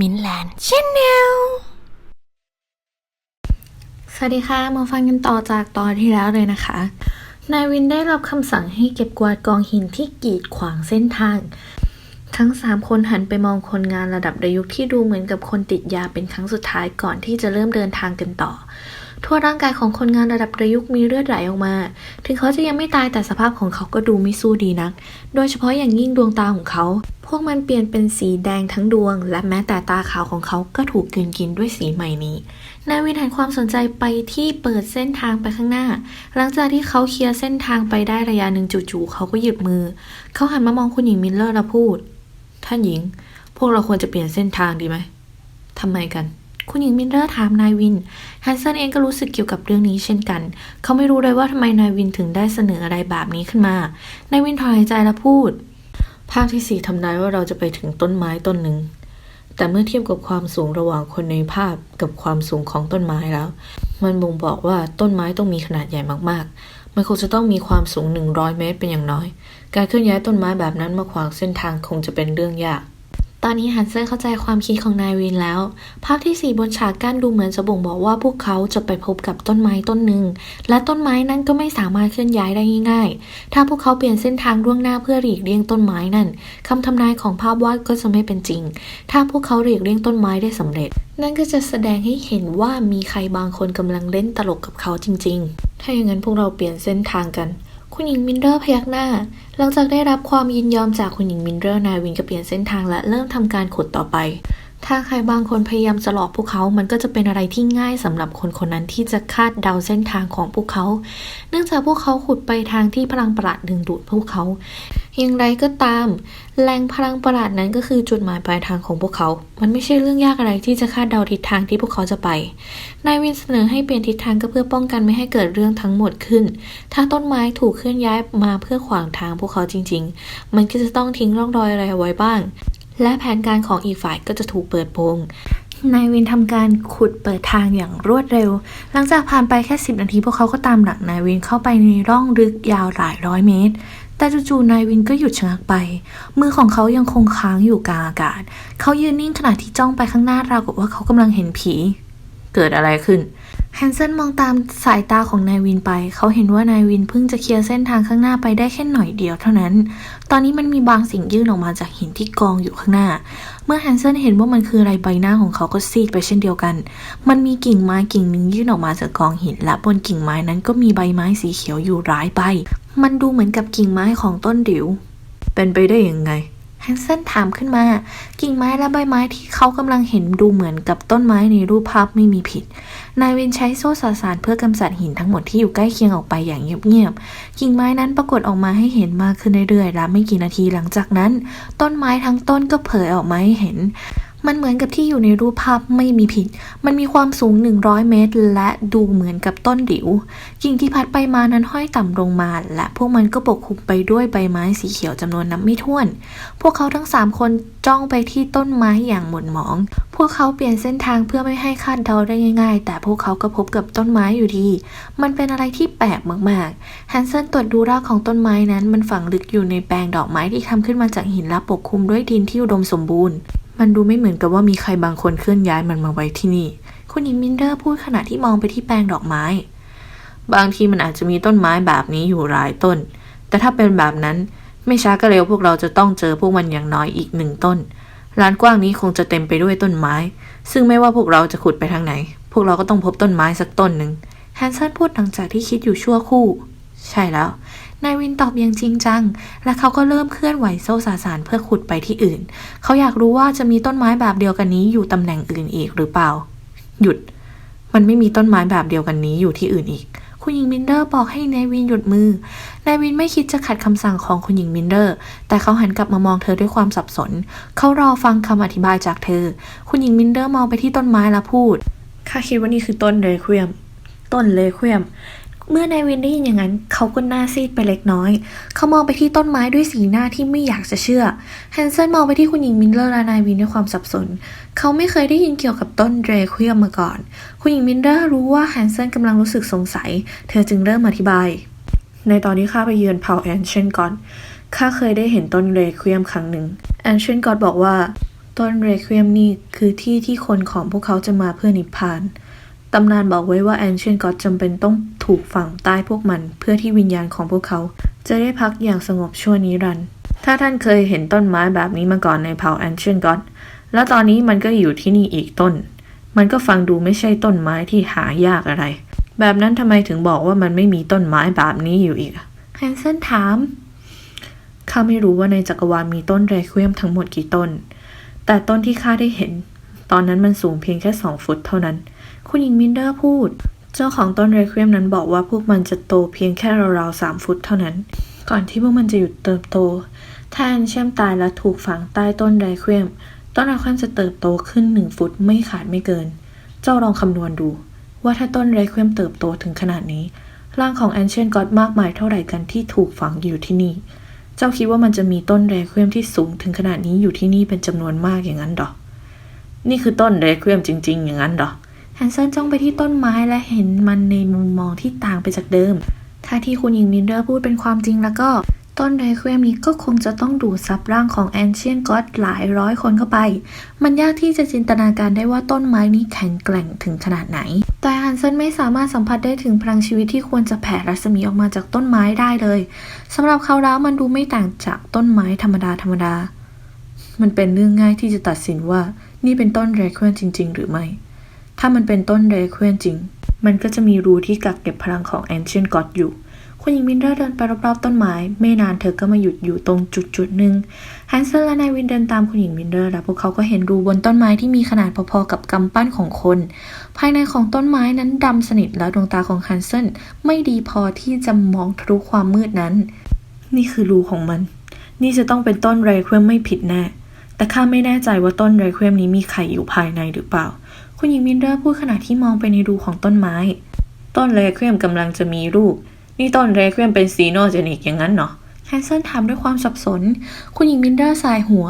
มินแลนด์ชแนลสวัสดีค่ะ มาฟังกันต่อจากตอนที่แล้วเลยนะคะ นายวินได้รับคำสั่งให้เก็บกวาดกองหินที่กีดขวางเส้นทาง ทั้งสามคนหันไปมองคนงานระดับระยุกที่ดูเหมือนกับคนติดยาเป็นครั้งสุดท้ายก่อนที่จะเริ่มเดินทางกันต่อ ทั่วร่างกายของคนงานระดับระยุกมีเลือดไหลออกมา ถึงเขาจะยังไม่ตายแต่สภาพของเขาก็ดูไม่สู้ดีนัก โดยเฉพาะอย่างยิ่งดวงตาของเขา พวกมันเปลี่ยนเป็นสีแดงทั้งดวง และแม้แต่ตาขาวของเขาก็ถูกกลืนกินด้วยสีใหม่นี้ นายวินหันความสนใจไปที่เปิดเส้นทางไปข้างหน้า หลังจากที่เขาเคลียร์เส้นทางไปได้ระยะหนึ่งจู่ๆเขาก็หยุดมือ เขาหันมามองคุณหญิงมิลเลอร์แล้วพูด ท่านหญิง พวกเราควรจะเปลี่ยนเส้นทางดีไหมทำไมกันคุณหญิงมิลเลอร์ถามนายวิน ฮันเซนเองก็รู้สึกเกี่ยวกับเรื่องนี้เช่นกัน เขาไม่รู้เลยว่าทำไมนายวินถึงได้เสนออะไรแบบนี้ขึ้นมา นายวินถอนหายใจแล้วพูด ภาพที่สี่ทำนายว่าเราจะไปถึงต้นไม้ต้นหนึ่ง แต่เมื่อเทียบกับความสูงระหว่างคนในภาพกับความสูงของต้นไม้แล้ว มันบ่งบอกว่าต้นไม้ต้องมีขนาดใหญ่มากๆ มันคงจะต้องมีความสูง 100 เมตรเป็นอย่างน้อย การเคลื่อนย้ายต้นไม้แบบนั้นมาขวางเส้นทางคงจะเป็นเรื่องยาก ตอนนี้ฮันเซอร์เข้าใจความคิดของนายวินแล้ว ภาพที่สี่บนฉากกั้นดูเหมือนจะบ่งบอกว่าพวกเขาจะไปพบกับต้นไม้ต้นหนึ่ง และต้นไม้นั้นก็ไม่สามารถเคลื่อนย้ายได้ง่ายๆ ถ้าพวกเขาเปลี่ยนเส้นทางล่วงหน้าเพื่อหลีกเลี่ยงต้นไม้นั่นคำทำนายของภาพวาดก็จะไม่เป็นจริง ถ้าพวกเขาหลีกเลี่ยงต้นไม้ได้สำเร็จ นั่นก็จะแสดงให้เห็นว่ามีใครบางคนกำลังเล่นตลกกับเขาจริง ๆ ถ้าอย่างนั้นพวกเราเปลี่ยนเส้นทางกัน คุณหญิงมินเดอร์พยักหน้า หลังจากได้รับความยินยอมจากคุณหญิงมินเดอร์นายวินก็เปลี่ยนเส้นทางและเริ่มทำการขุดต่อไป ถ้าใครบางคนพยายามจะหลอกพวกเขา มันก็จะเป็นอะไรที่ง่ายสำหรับคนคนนั้นที่จะคาดเดาเส้นทางของพวกเขา เนื่องจากพวกเขาขุดไปทางที่พลังประหลาดดึงดูดพวกเขา อย่างไรก็ตาม แรงพลังประหลาดนั้นก็คือจุดหมายปลายทางของพวกเขา มันไม่ใช่เรื่องยากอะไรที่จะคาดเดาทิศทางที่พวกเขาจะไป นายวินเสนอให้เปลี่ยนทิศทางก็เพื่อป้องกันไม่ให้เกิดเรื่องทั้งหมดขึ้น ถ้าต้นไม้ถูกเคลื่อนย้ายมาเพื่อขวางทางพวกเขาจริง ๆ มันก็จะต้องทิ้งร่องรอยอะไรไว้บ้าง และแผนการของอีกฝ่ายก็จะถูกเปิดโปงนายวินทำการขุดเปิดทางอย่างรวดเร็ว หลังจากผ่านไปแค่ 10 นาทีพวกเขาก็ตามหลังนายวินเข้าไปในร่องลึกยาวหลายร้อยเมตร แต่จู่ๆนายวินก็หยุดชะงักไป มือของเขายังคงค้างอยู่กลางอากาศ เขายืนนิ่งขณะที่จ้องไปข้างหน้าราวกับว่าเขากำลังเห็นผี เกิดอะไรขึ้น แฮนเซนมองตามสายตาของนายวินไป เขาเห็นว่านายวินเพิ่งจะเคลียร์เส้นทางข้างหน้าไปได้แค่หน่อยเดียวเท่านั้น ตอนนี้มันมีบางสิ่งยื่นออกมาจากหินที่กองอยู่ข้างหน้า เมื่อแฮนเซนเห็นว่ามันคืออะไรใบหน้าของเขาก็ซีดไปเช่นเดียวกัน มันมีกิ่งไม้กิ่งหนึ่งยื่นออกมาจากกองหิน และบนกิ่งไม้นั้นก็มีใบไม้สีเขียวอยู่ร้ายใบ มันดูเหมือนกับกิ่งไม้ของต้นดิว เป็นไปได้ยังไง แฮนเซนถามขึ้นมา กิ่งไม้และใบไม้ที่เขากำลังเห็นดูเหมือนกับต้นไม้ในรูปภาพไม่มีผิด นายวินใช้โซ่สาสารเพื่อกำจัดหินทั้งหมดที่อยู่ใกล้เคียงออกไปอย่างเงียบๆ กิ่งไม้นั้นปรากฏออกมาให้เห็นมากขึ้นเรื่อยๆและไม่กี่นาทีหลังจากนั้น ต้นไม้ทั้งต้นก็เผยออกมาให้เห็น มันเหมือนกับที่อยู่ในรูปภาพไม่มีผิด มันมีความสูง 100 เมตร และดูเหมือนกับต้นดิว กิ่งที่พัดไปมานั้นห้อยต่ำลงมา และพวกมันก็ปกคลุมไปด้วยใบไม้สีเขียวจำนวนนับไม่ถ้วน พวกเขาทั้งสามคนจ้องไปที่ต้นไม้อย่างหม่นหมอง พวกเขาเปลี่ยนเส้นทางเพื่อไม่ให้คาดเดาได้ง่าย ๆ แต่พวกเขาก็พบกับต้นไม้อยู่ดี มันเป็นอะไรที่แปลกมากๆแฮนเซนตรวจดูรากของต้นไม้นั้น มันฝังลึกอยู่ในแปลงดอกไม้ที่ทำขึ้นมาจากหินและปกคลุมด้วยดินที่อุดมสมบูรณ์ มันดูไม่เหมือนกับว่ามีใครบางคนเคลื่อนย้ายมันมาไว้ที่นี่ คุณหญิงมินเดอร์พูดขณะที่มองไปที่แปลงดอกไม้ บางทีมันอาจจะมีต้นไม้แบบนี้อยู่หลายต้น แต่ถ้าเป็นแบบนั้นไม่ช้าก็เร็วพวกเราจะต้องเจอพวกมันอย่างน้อยอีกหนึ่งต้น ลานกว้างนี้คงจะเต็มไปด้วยต้นไม้ ซึ่งไม่ว่าพวกเราจะขุดไปทางไหน พวกเราก็ต้องพบต้นไม้สักต้นหนึ่งแฮนเซนพูดหลังจากที่คิดอยู่ชั่วคู่ ใช่แล้ว นายวินตอบอย่างจริงจัง และเขาก็เริ่มเคลื่อนไหวโซ่สาสารเพื่อขุดไปที่อื่น เขาอยากรู้ว่าจะมีต้นไม้แบบเดียวกันนี้อยู่ตำแหน่งอื่นอีกหรือเปล่า หยุด มันไม่มีต้นไม้แบบเดียวกันนี้อยู่ที่อื่นอีก คุณหญิงมินเดอร์บอกให้นายวินหยุดมือ นายวินไม่คิดจะขัดคำสั่งของคุณหญิงมินเดอร์ แต่เขาหันกลับมามองเธอด้วยความสับสน เขารอฟังคำอธิบายจากเธอ คุณหญิงมินเดอร์มองไปที่ต้นไม้แล้วพูด ข้าคิดว่านี่คือต้นเลเควียม ต้นเลเควียม เมื่อนายวินได้ยินอย่างนั้น เขาก็หน้าซีดไปเล็กน้อย เขามองไปที่ต้นไม้ด้วยสีหน้าที่ไม่อยากจะเชื่อแฮนเซนมองไปที่คุณหญิงมินเลอร์และนายวินด้วยความสับสน เขาไม่เคยได้ยินเกี่ยวกับต้นเดรควียมมาก่อน คุณหญิงมินเลอร์รู้ว่าแฮนเซนกำลังรู้สึกสงสัย เธอจึงเริ่มอธิบาย ในตอนที่ข้าไปเยือนเผ่าแอนเชนก่อนข้าเคยได้เห็นต้นเรควียมครั้งหนึ่งแอนเชนกอดบอกว่าต้นเรควียมนี่คือที่ที่คนของพวกเขาจะมาเพื่อนิพพาน ตำนานบอกไว้ว่าแอนเชียนก็จำเป็นต้องถูกฝังใต้พวกมัน เพื่อที่วิญญาณของพวกเขา จะได้พักอย่างสงบชั่วนิรันดร์ถ้าท่านเคยเห็นต้นไม้แบบนี้มาก่อนในเผ่าแอนเชียนก็แล้วตอนนี้มันก็อยู่ที่นี่อีกต้น มันก็ฟังดูไม่ใช่ต้นไม้ที่หายากอะไร แบบนั้นทำไมถึงบอกว่ามันไม่มีต้นไม้แบบนี้อยู่อีกแฮนเซนถามข้าไม่รู้ว่าในจักรวาลมีต้นเรควียมทั้งหมดกี่ต้น แต่ต้นที่ข้าได้เห็น ตอนนั้นมันสูงเพียงแค่สองฟุตเท่านั้น คุณหญิงมินเดอร์พูด เจ้าของต้นเรควียมนั้นบอกว่าพวกมันจะโตเพียงแค่ราวๆสามฟุตเท่านั้น ก่อนที่พวกมันจะหยุดเติบโต ถ้าแอนเชียมตายและถูกฝังใต้ต้นเรควียม ต้นเรควียมจะเติบโตขึ้นหนึ่งฟุตไม่ขาดไม่เกิน เจ้าลองคำนวณดู ว่าถ้าต้นเรควียมเติบโตถึงขนาดนี้ร่างของแอนเชียนก็อดมากมายเท่าไหร่กันที่ถูกฝังอยู่ที่นี่ เจ้าคิดว่ามันจะมีต้นเรควียมที่สูงถึงขนาดนี้อยู่ที่นี่เป็นจำนวนมากอย่างนั้นหรอ นี่คือต้นเรควียมจริง ๆ อย่างนั้นหรอ แฮนเซนจ้องไปที่ต้นไม้และเห็นมันในมุมมองที่ต่างไปจากเดิม ถ้าที่คุณหญิงมินเดอร์พูดเป็นความจริงแล้วก็ ต้นเรควียมนี้ก็คงจะต้องดูดซับร่างของแอนเชียนก็อดหลายร้อยคนเข้าไป มันยากที่จะจินตนาการได้ว่าต้นไม้นี้แข็งแกร่งถึงขนาดไหน แต่ฮันเซนไม่สามารถสัมผัสได้ถึงพลังชีวิตที่ควรจะแผ่รัศมีออกมาจากต้นไม้ได้เลยสำหรับเขาแล้วมันดูไม่ต่างจากต้นไม้ธรรมดาธรรมดา มันเป็นเรื่องง่ายที่จะตัดสินว่า นี่เป็นต้นเรควียมจริง ๆ หรือไม่ ถ้ามันเป็นต้นเรเควียมจริง มันก็จะมีรูที่กักเก็บพลังของแอนเชนก็อดอยู่ คุณหญิงมินเดอร์เดินไปรอบๆต้นไม้ ไม่นานเธอก็มาหยุดอยู่ตรงจุดจุดๆหนึ่งฮันเซนและนายวินเดินตามคุณหญิงมินเดอร์และพวกเขาก็เห็นรูบนต้นไม้ที่มีขนาดพอๆกับกำปั้นของคน ภายในของต้นไม้นั้นดำสนิทและดวงตาของฮันเซนไม่ดีพอที่จะมองทะลุความมืดนั้น นี่คือรูของมัน นี่จะต้องเป็นต้นเรเควียมไม่ผิดแน่แต่ข้าไม่แน่ใจว่าต้นเรเควียมนี้มีไข่อยู่ภายในหรือเปล่า คุณหญิงมินเดอร์พูดขณะที่มองไปในรูของต้นไม้ ต้นเรควียมกำลังจะมีลูก นี่ต้นเรควียมเป็นซีโนเจนิกอย่างนั้นเนาะแฮนเซนถามด้วยความสับสน คุณหญิงมินเดอร์สายหัว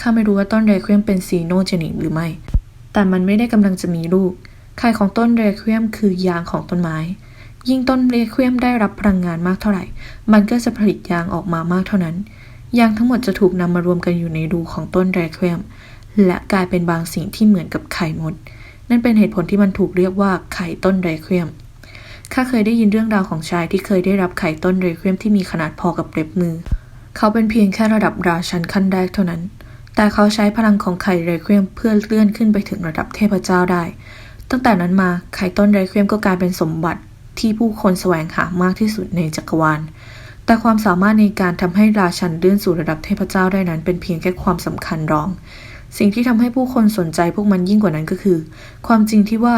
ข้าไม่รู้ว่าต้นเรควียมเป็นซีโนเจนิกหรือไม่ แต่มันไม่ได้กำลังจะมีลูกไข่ของต้นเรควียมคือยางของต้นไม้ ยิ่งต้นเรควียมได้รับพลังงานมากเท่าไหร่ มันก็จะผลิตยางออกมามากเท่านั้น ยางทั้งหมดจะถูกนำมารวมกันอยู่ในรูของต้นเรควียม และกลายเป็นบางสิ่งที่เหมือนกับไข่มด นั่นเป็นเหตุผลที่มันถูกเรียกว่าไข่ต้นเรเควียมข้าเคยได้ยินเรื่องราวของชายที่เคยได้รับไข่ต้นเรเควียมที่มีขนาดพอกับเล็บมือ เขาเป็นเพียงแค่ระดับราชันขั้นแรกเท่านั้น แต่เขาใช้พลังของไข่เรเควียมเพื่อเลื่อนขึ้นไปถึงระดับเทพเจ้าได้ ตั้งแต่นั้นมาไข่ต้นเรเควียมก็กลายเป็นสมบัติที่ผู้คนแสวงหามากที่สุดในจักรวาล แต่ความสามารถในการทำให้ราชันเลื่อนสู่ระดับเทพเจ้าได้นั้น เป็นเพียงแค่ความสำคัญรอง สิ่งที่ทำให้ผู้คนสนใจพวกมันยิ่งกว่านั้นก็คือ ความจริงที่ว่า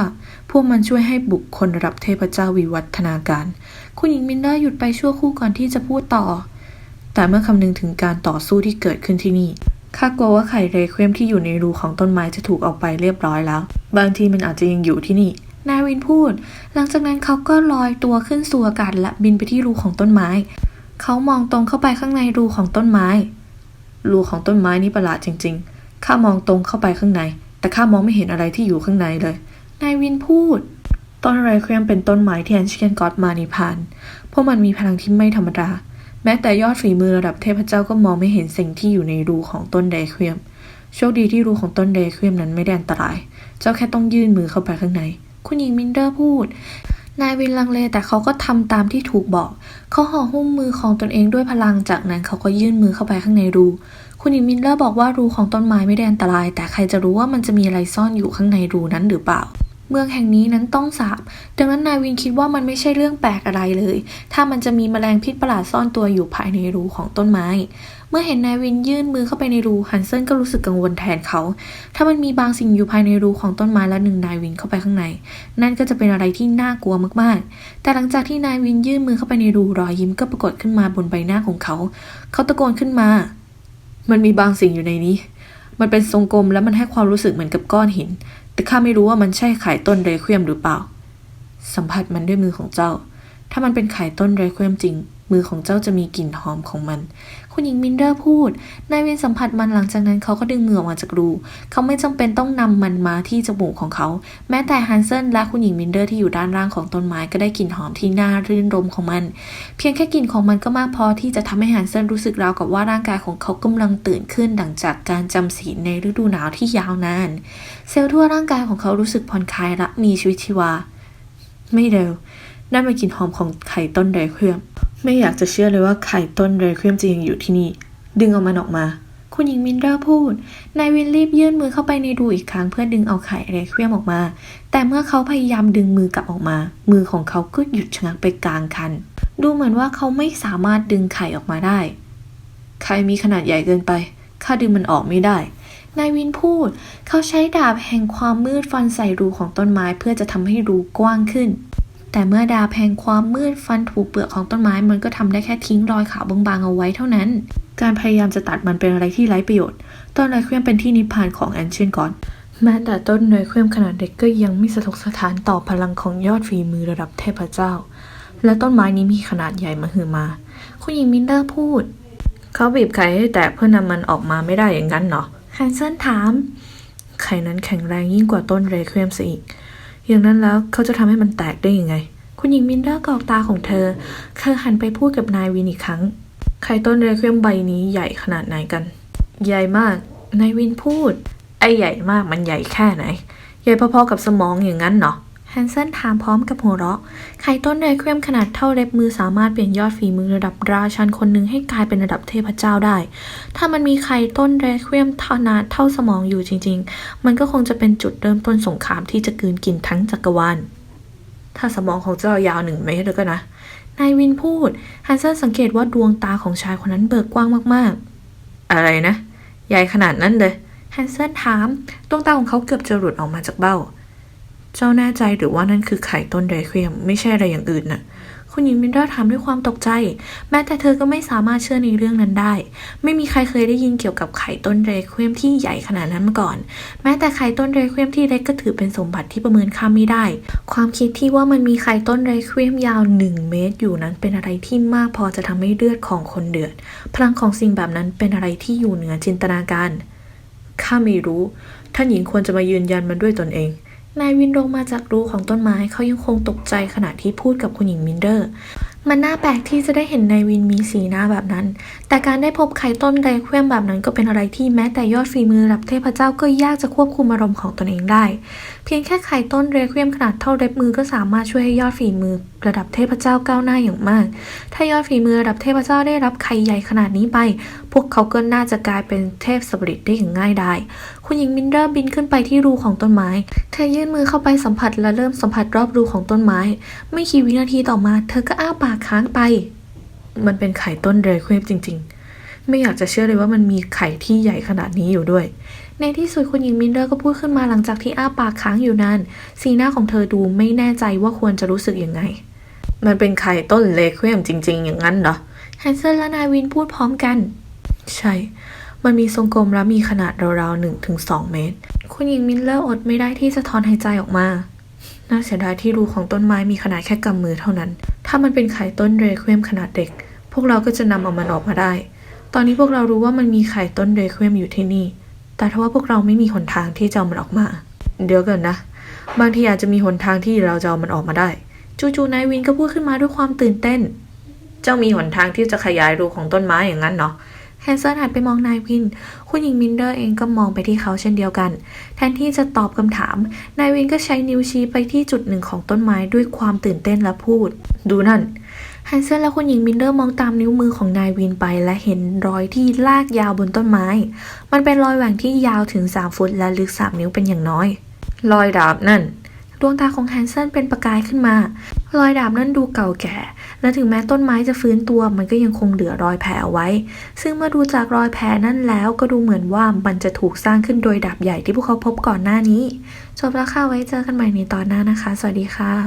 พวกมันช่วยให้บุคคลระดับเทพเจ้าวิวัฒนาการ คุณหญิงมินเดอร์หยุดไปชั่วคู่ก่อนที่จะพูดต่อ แต่เมื่อคำนึงถึงการต่อสู้ที่เกิดขึ้นที่นี่ข้ากลัวว่าไข่เรควียมที่อยู่ในรูของต้นไม้จะถูกเอาไปเรียบร้อยแล้ว บางทีมันอาจจะยังอยู่ที่นี่ นาวินพูด หลังจากนั้นเขาก็ลอยตัวขึ้นสู่อากาศและบินไปที่รูของต้นไม้ เขามองตรงเข้าไปข้างในรูของต้นไม้ รูของต้นไม้นี่ประหลาดจริง ๆ ข้ามองตรงเข้าไปข้างใน แต่ข้ามองไม่เห็นอะไรที่อยู่ข้างในเลย นายวินพูด ต้นไรเครียมเป็นต้นไม้ที่แอนเชียนก็อดมานิพานเพราะมันมีพลังที่ไม่ธรรมดา แม้แต่ยอดฝีมือระดับเทพเจ้าก็มองไม่เห็นสิ่งที่อยู่ในรูของต้นเดควียม โชคดีที่รูของต้นเดควียมนั้นไม่ได้อันตราย เจ้าแค่ต้องยื่นมือเข้าไปข้างใน คุณหญิงมินเดอร์พูดนายวินลังเลแต่เขาก็ทำตามที่ถูกบอก เขาห่อหุ้มมือของตนเองด้วยพลังจากนั้นเขาก็ยื่นมือเข้าไปข้างในรู คุณหญิงมินเลอร์บอกว่ารูของต้นไม้ไม่ได้อันตราย แต่ใครจะรู้ว่ามันจะมีอะไรซ่อนอยู่ข้างในรูนั้นหรือเปล่า เมืองแห่งนี้นั้นต้องสาบ ดังนั้นนายวินคิดว่ามันไม่ใช่เรื่องแปลกอะไรเลย ถ้ามันจะมีแมลงพิษประหลาดซ่อนตัวอยู่ภายในรูของต้นไม้ เมื่อเห็นนายวินยื่นมือเข้าไปในรูฮันเซนก็รู้สึกกังวลแทนเขา ถ้ามันมีบางสิ่งอยู่ภายในรูของต้นไม้และหนึ่งนายวินเข้าไปข้างใน นั่นก็จะเป็นอะไรที่น่ากลัวมากๆ แต่หลังจากที่นายวินยื่นมือเข้าไปในรูรอยยิ้มก็ปรากฏขึ้นมาบนใบหน้าของเขา เขาตะโกนขึ้นมา มันมีบางสิ่งอยู่ในนี้ มันเป็นทรงกลมและมันให้ความรู้สึกเหมือนกับก้อนหิน แต่ข้าไม่รู้ว่ามันใช่ไข่ต้นเรเควียมหรือเปล่า สัมผัสมันด้วยมือของเจ้า ถ้ามันเป็นไข่ต้นเรเควียมจริง มือของเจ้าจะมีกลิ่นหอมของมัน คุณหญิงมินเดอร์พูด นายวินสัมผัสมันหลังจากนั้นเขาก็ดึงเหงื่อออกมาจากรู เขาไม่จำเป็นต้องนำมันมาที่จมูกของเขา แม้แต่ฮันเซนและคุณหญิงมินเดอร์ที่อยู่ด้านล่างของต้นไม้ก็ได้กลิ่นหอมที่น่ารื่นรมของมัน เพียงแค่กลิ่นของมันก็มากพอที่จะทำให้ฮันเซนรู้สึกราวกับว่าร่างกายของเขากำลังตื่นขึ้นหลังจากการจำศีลในฤดูหนาวที่ยาวนาน เซลล์ทั่วร่างกายของเขารู้สึกผ่อนคลายและมีชีวิตชีวา ไม่เร็ว นั่นเป็นกลิ่นหอมของไข่ต้นเรเควียม ไม่อยากจะเชื่อเลยว่าไข่ต้นเรเควียมจะยังอยู่ที่นี่ ดึงเอามันออกมา คุณหญิงมินเดอร์พูด นายวินรีบยื่นมือเข้าไปในรูอีกครั้งเพื่อดึงเอาไข่เรเควียมออกมา แต่เมื่อเขาพยายามดึงมือกลับออกมา มือของเขาก็หยุดชะงักไปกลางคัน ดูเหมือนว่าเขาไม่สามารถดึงไข่ออกมาได้ ไข่มีขนาดใหญ่เกินไป ข้าดึงมันออกไม่ได้นายวินพูด เขาใช้ดาบแห่งความมืดฟันใส่รูของต้นไม้เพื่อจะทำให้รูกว้างขึ้น แต่เมื่อดาแห่งความมืดฟันถูกเปลือกของต้นไม้มันก็ทำได้แค่ทิ้งรอยขาวบางๆเอาไว้เท่านั้น การพยายามจะตัดมันเป็นอะไรที่ไร้ประโยชน์ ต้นไรเควียมเป็นที่นิพพานของแอนเชนก่อนแม้แต่ต้นไรเควียมขนาดเด็กก็ยังไม่สะทกสถานต่อพลังของยอดฝีมือระดับเทพเจ้า และต้นไม้นี้มีขนาดใหญ่มาหึมา คุณหญิงมินเดอร์พูด เขาบีบไข่ให้แตกเพื่อนำมันออกมาไม่ได้อย่างนั้นเหรอแฮนเซนถาม ไข่นั้นแข็งแรงยิ่งกว่าต้นเรเควียมซะอีก อย่างนั้นแล้วเขาจะทำให้มันแตกได้ยังไง คุณหญิงมินเดอร์กอกตาของเธอเธอหันไปพูดกับนายวินอีกครั้งไข่ต้นเรเควียมใบนี้ใหญ่ขนาดไหนกัน ใหญ่มาก นายวินพูด ไอ้ใหญ่มากมันใหญ่แค่ไหน ใหญ่พอๆกับสมองอย่างนั้นเนาะ แฮนเซนถามพร้อมกับหัวเราะ ไข่ต้นเรเควียมขนาดเท่าเล็บมือสามารถเปลี่ยนยอดฝีมือระดับราชันคนหนึ่งให้กลายเป็นระดับเทพเจ้าได้ ถ้ามันมีไข่ต้นเรเควียมขนาดเท่าสมองอยู่จริง ๆ มันก็คงจะเป็นจุดเริ่มต้นสงครามที่จะกืนกินทั้งจักรวาล ถ้าสมองของเจ้ายาวหนึ่งเมตรแล้วก็นะ นายวินพูด ฮันเซนสังเกตว่าดวงตาของชายคนนั้นเบิกกว้างมากๆ อะไรนะ ใหญ่ขนาดนั้นเลย ฮันเซนถาม ดวงตาของเขาเกือบจะหลุดออกมาจากเบ้า เจ้าแน่ใจหรือว่านั่นคือไข่ต้นเรเควียมไม่ใช่อะไรอย่างอื่นน่ะ คุณหญิงมินเดอร์ถามด้วยความตกใจ แม้แต่เธอก็ไม่สามารถเชื่อในเรื่องนั้นได้ ไม่มีใครเคยได้ยินเกี่ยวกับไข่ต้นเรเควียมที่ใหญ่ขนาดนั้นมาก่อน แม้แต่ไข่ต้นเรเควียมที่เล็กก็ถือเป็นสมบัติที่ประเมินค่าไม่ได้ ความคิดที่ว่ามันมีไข่ต้นเรเควียมยาว 1 เมตรอยู่นั้นเป็นอะไรที่มากพอจะทำให้เลือดของคนเดือด พลังของสิ่งแบบนั้นเป็นอะไรที่อยู่เหนือจินตนาการข้าไม่รู้ ท่านหญิงควรจะมายืนยันมันด้วยตนเอง นายวินลงมาจากรูของต้นไม้เขายังคงตกใจขณะที่พูดกับคุณหญิงมินเดอร์ มันน่าแปลกที่จะได้เห็นนายวินมีสีหน้าแบบนั้น แต่การได้พบไข่ต้นไดเคว้มแบบนั้นก็เป็นอะไรที่แม้แต่ยอดฝีมือระดับเทพเจ้าก็ยากจะควบคุมอารมณ์ของตนเองได้ เพียงแค่ไข่ต้นเรเควียมขนาดเท่าเล็บมือก็สามารถช่วยให้ยอดฝีมือระดับเทพเจ้าก้าวหน้าอย่างมาก ถ้ายอดฝีมือระดับเทพเจ้าได้รับไข่ใหญ่ขนาดนี้ไป พวกเขาก็น่าจะกลายเป็นเทพสปริตได้อย่างง่ายดายคุณหญิงมินเดอร์บินขึ้นไปที่รูของต้นไม้ เธอยื่นมือเข้าไปสัมผัสและเริ่มสัมผัสรอบรูของต้นไม้ ไม่กี่วินาทีต่อมา เธอก็อ้าปากค้างไป มันเป็นไข่ต้นเรเควียมจริง ๆ ไม่อยากจะเชื่อเลยว่ามันมีไข่ที่ใหญ่ขนาดนี้อยู่ด้วย ในที่สุดคุณหญิงมินเดอร์ก็พูดขึ้นมาหลังจากที่อ้าปากค้างอยู่นานสีหน้าของเธอดูไม่แน่ใจว่าควรจะรู้สึกยังไง มันเป็นไข่ต้นเลเควียมจริง ๆ อย่างนั้นเหรอแฮนเซลและนายวินพูดพร้อมกัน ใช่ มันมีทรงกลมและมีขนาดราวๆหนึ่งถึงสองเมตร คุณหญิงมินเลอร์อดไม่ได้ที่จะถอนหายใจออกมาน่าเสียดายที่รูของต้นไม้มีขนาดแค่กำมือเท่านั้น ถ้ามันเป็นไข่ต้นเรเควียมขนาดเด็ก พวกเราก็จะนำเอามันออกมาได้ ตอนนี้พวกเรารู้ว่ามันมีไข่ต้นเรเควียมอยู่ที่นี่ แต่ทว่าพวกเราไม่มีหนทางที่จะเอามันออกมา เดี๋ยวกันนะ บางทีอาจจะมีหนทางที่เราจะเอามันออกมาได้ จู่ๆนายวินก็พูดขึ้นมาด้วยความตื่นเต้น เจ้ามีหนทางที่จะขยายรูของต้นไม้อย่างนั้นเนาะแฮนเซนหันไปมองนายวิน คุณหญิงมินเดอร์เองก็มองไปที่เขาเช่นเดียวกัน แทนที่จะตอบคำถาม นายวินก็ใช้นิ้วชี้ไปที่จุดหนึ่งของต้นไม้ด้วยความตื่นเต้นและพูด ดูนั่น ฮนเซนและคุณหญิงมินเดอร์มองตามนิ้วมือของนายวินไปและเห็นรอยที่ลากยาวบนต้นไม้ มันเป็นรอยแหว่งที่ยาวถึง 3 ฟุตและลึก 3 นิ้วเป็นอย่างน้อย รอยดาบนั่น ดวงตาของแฮนเซนเป็นประกายขึ้นมา รอยดาบนั่นดูเก่าแก่ และถึงแม้ต้นไม้จะฟื้นตัว มันก็ยังคงเหลือรอยแผลเอาไว้ ซึ่งเมื่อดูจากรอยแผลนั่นแล้วก็ดูเหมือนว่ามันจะถูกสร้างขึ้นโดยดาบใหญ่ที่พวกเขาพบก่อนหน้านี้ จบแล้วค่ะไว้เจอกันใหม่ในตอนหน้านะคะ สวัสดีค่ะ